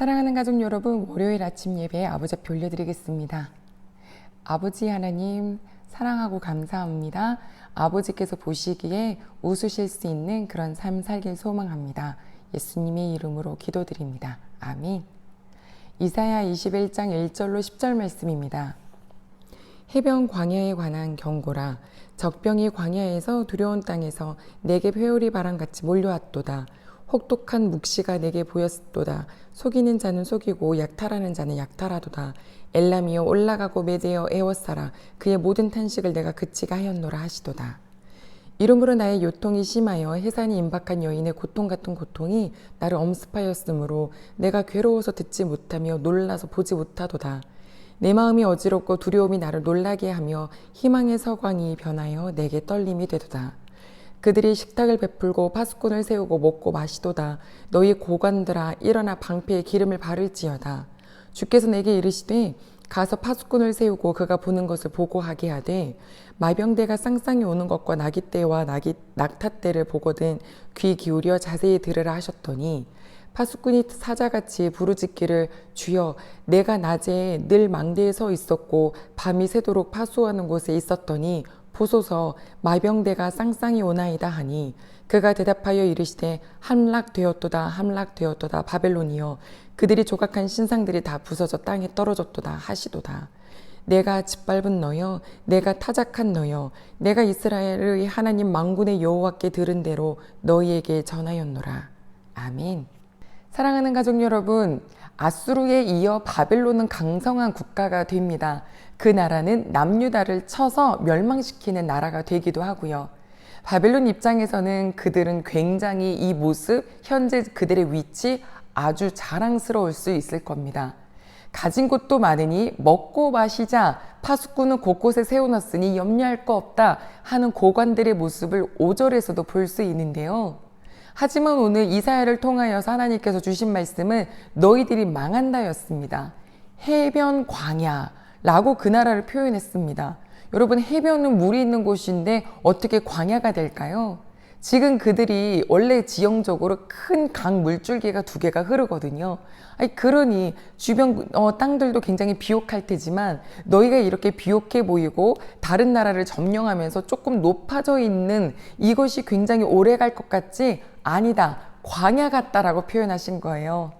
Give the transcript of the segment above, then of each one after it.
사랑하는 가족 여러분, 월요일 아침 예배에 아버지 앞에 올려드리겠습니다. 아버지 하나님, 사랑하고 감사합니다. 아버지께서 보시기에 웃으실 수 있는 그런 삶 살길 소망합니다. 예수님의 이름으로 기도드립니다. 아멘. 이사야 21장 1절로 10절 말씀입니다. 해변 광야에 관한 경고라 적병이 광야에서 두려운 땅에서 내게 회오리 바람같이 몰려왔도다 혹독한 묵시가 내게 보였도다. 속이는 자는 속이고 약탈하는 자는 약탈하도다. 엘람이여 올라가고 메대어 에워싸라. 그의 모든 탄식을 내가 그치게 하였노라 하시도다. 이름으로 나의 요통이 심하여 해산이 임박한 여인의 고통 같은 고통이 나를 엄습하였으므로 내가 괴로워서 듣지 못하며 놀라서 보지 못하도다. 내 마음이 어지럽고 두려움이 나를 놀라게 하며 희망의 서광이 변하여 내게 떨림이 되도다. 그들이 식탁을 베풀고 파수꾼을 세우고 먹고 마시도다. 너희 고관들아 일어나 방패에 기름을 바를지어다. 주께서 내게 이르시되 가서 파수꾼을 세우고 그가 보는 것을 보고하게 하되 마병대가 쌍쌍이 오는 것과 나기 때와 나기 낙타 때를 보거든 귀 기울여 자세히 들으라 하셨더니 파수꾼이 사자같이 부르짖기를 주여 내가 낮에 늘 망대에 서 있었고 밤이 새도록 파수하는 곳에 있었더니 보소서 마병대가 쌍쌍이 오나이다 하니 그가 대답하여 이르시되 함락되었도다 함락되었도다 바벨론이여 그들이 조각한 신상들이 다 부서져 땅에 떨어졌도다 하시도다. 내가 짓밟은 너여 내가 타작한 너여 내가 이스라엘의 하나님 망군의 여호와께 들은 대로 너희에게 전하였노라. 아멘. 사랑하는 가족 여러분, 아수르에 이어 바벨론은 강성한 국가가 됩니다. 그 나라는 남유다를 쳐서 멸망시키는 나라가 되기도 하고요. 바벨론 입장에서는 그들은 굉장히 이 모습, 현재 그들의 위치 아주 자랑스러울 수 있을 겁니다. 가진 곳도 많으니 먹고 마시자 파수꾼은 곳곳에 세워놨으니 염려할 거 없다 하는 고관들의 모습을 5절에서도 볼 수 있는데요. 하지만 오늘 이사야를 통하여서 하나님께서 주신 말씀은 너희들이 망한다였습니다. 해변 광야라고 그 나라를 표현했습니다. 여러분 해변은 물이 있는 곳인데 어떻게 광야가 될까요? 지금 그들이 원래 지형적으로 큰 강 물줄기가 두 개가 흐르거든요. 아니, 그러니 주변 어, 땅들도 굉장히 비옥할 테지만 너희가 이렇게 비옥해 보이고 다른 나라를 점령하면서 조금 높아져 있는 이것이 굉장히 오래 갈 것 같지 아니다. 광야 같다라고 표현하신 거예요.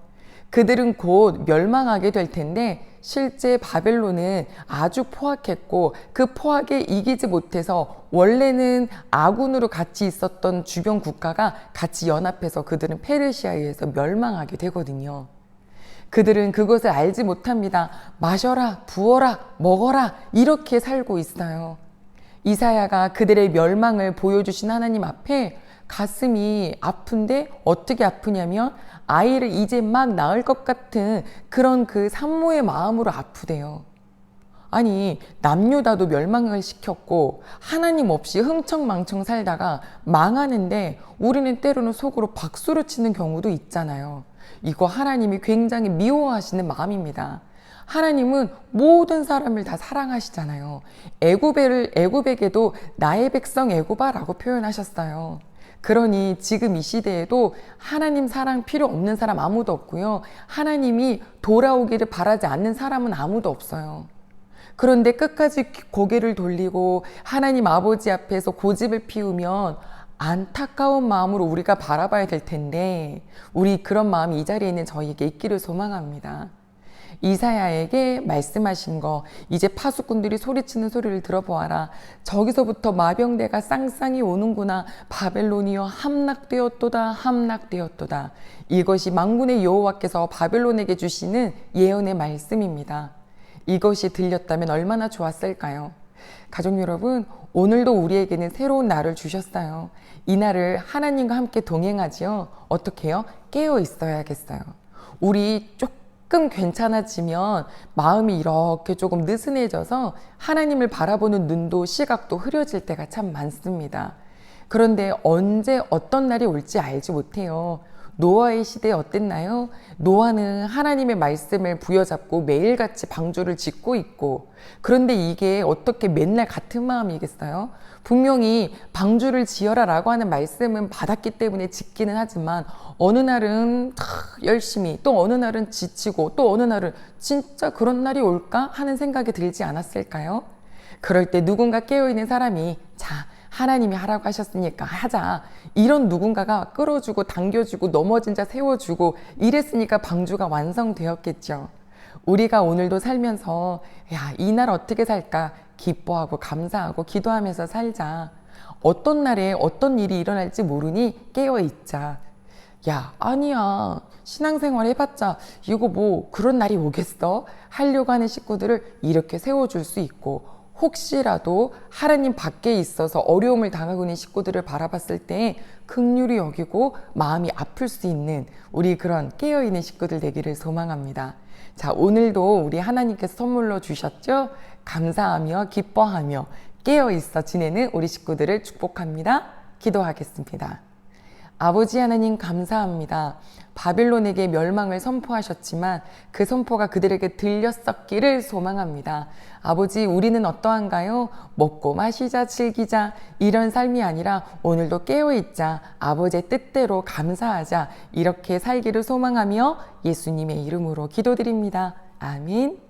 그들은 곧 멸망하게 될 텐데 실제 바벨론은 아주 포악했고 그 포악에 이기지 못해서 원래는 아군으로 같이 있었던 주변 국가가 같이 연합해서 그들은 페르시아에 의해서 멸망하게 되거든요. 그들은 그것을 알지 못합니다. 마셔라, 부어라, 먹어라, 이렇게 살고 있어요. 이사야가 그들의 멸망을 보여주신 하나님 앞에 가슴이 아픈데 어떻게 아프냐면 아이를 이제 막 낳을 것 같은 그런 그 산모의 마음으로 아프대요. 아니, 남유다도 멸망을 시켰고, 하나님 없이 흥청망청 살다가 망하는데, 우리는 때로는 속으로 박수를 치는 경우도 있잖아요. 이거 하나님이 굉장히 미워하시는 마음입니다. 하나님은 모든 사람을 다 사랑하시잖아요. 애굽을 애굽에게도 나의 백성 애굽아라고 표현하셨어요. 그러니 지금 이 시대에도 하나님 사랑 필요 없는 사람 아무도 없고요. 하나님이 돌아오기를 바라지 않는 사람은 아무도 없어요. 그런데 끝까지 고개를 돌리고 하나님 아버지 앞에서 고집을 피우면 안타까운 마음으로 우리가 바라봐야 될 텐데 우리 그런 마음이 이 자리에 있는 저희에게 있기를 소망합니다. 이사야에게 말씀하신 거 이제 파수꾼들이 소리치는 소리를 들어보아라. 저기서부터 마병대가 쌍쌍이 오는구나. 바벨론이여 함락되었도다 함락되었도다. 이것이 망군의 여호와께서 바벨론에게 주시는 예언의 말씀입니다. 이것이 들렸다면 얼마나 좋았을까요? 가족 여러분 오늘도 우리에게는 새로운 날을 주셨어요. 이 날을 하나님과 함께 동행하지요. 어떻게 해요? 깨어 있어야겠어요. 우리 조금 조금 괜찮아지면 마음이 이렇게 조금 느슨해져서 하나님을 바라보는 눈도 시각도 흐려질 때가 참 많습니다. 그런데 언제 어떤 날이 올지 알지 못해요. 노아의 시대에 어땠나요? 노아는 하나님의 말씀을 부여잡고 매일같이 방주를 짓고 있고 그런데 이게 어떻게 맨날 같은 마음이겠어요? 분명히 방주를 지어라 라고 하는 말씀은 받았기 때문에 짓기는 하지만 어느 날은 다 열심히 또 어느 날은 지치고 또 어느 날은 진짜 그런 날이 올까 하는 생각이 들지 않았을까요? 그럴 때 누군가 깨어있는 사람이 자 하나님이 하라고 하셨으니까 하자 이런 누군가가 끌어주고 당겨주고 넘어진 자 세워주고 이랬으니까 방주가 완성되었겠죠. 우리가 오늘도 살면서 야 이 날 어떻게 살까 기뻐하고 감사하고 기도하면서 살자. 어떤 날에 어떤 일이 일어날지 모르니 깨어 있자. 야, 아니야. 신앙생활 해봤자 이거 뭐 그런 날이 오겠어? 하려고 하는 식구들을 이렇게 세워줄 수 있고 혹시라도 하나님 밖에 있어서 어려움을 당하고 있는 식구들을 바라봤을 때 극률이 여기고 마음이 아플 수 있는 우리 그런 깨어있는 식구들 되기를 소망합니다. 자, 오늘도 우리 하나님께서 선물로 주셨죠? 감사하며 기뻐하며 깨어있어 지내는 우리 식구들을 축복합니다. 기도하겠습니다. 아버지 하나님 감사합니다. 바빌론에게 멸망을 선포하셨지만 그 선포가 그들에게 들렸었기를 소망합니다. 아버지, 우리는 어떠한가요? 먹고 마시자, 즐기자, 이런 삶이 아니라 오늘도 깨어있자, 아버지의 뜻대로 감사하자, 이렇게 살기를 소망하며 예수님의 이름으로 기도드립니다. 아멘.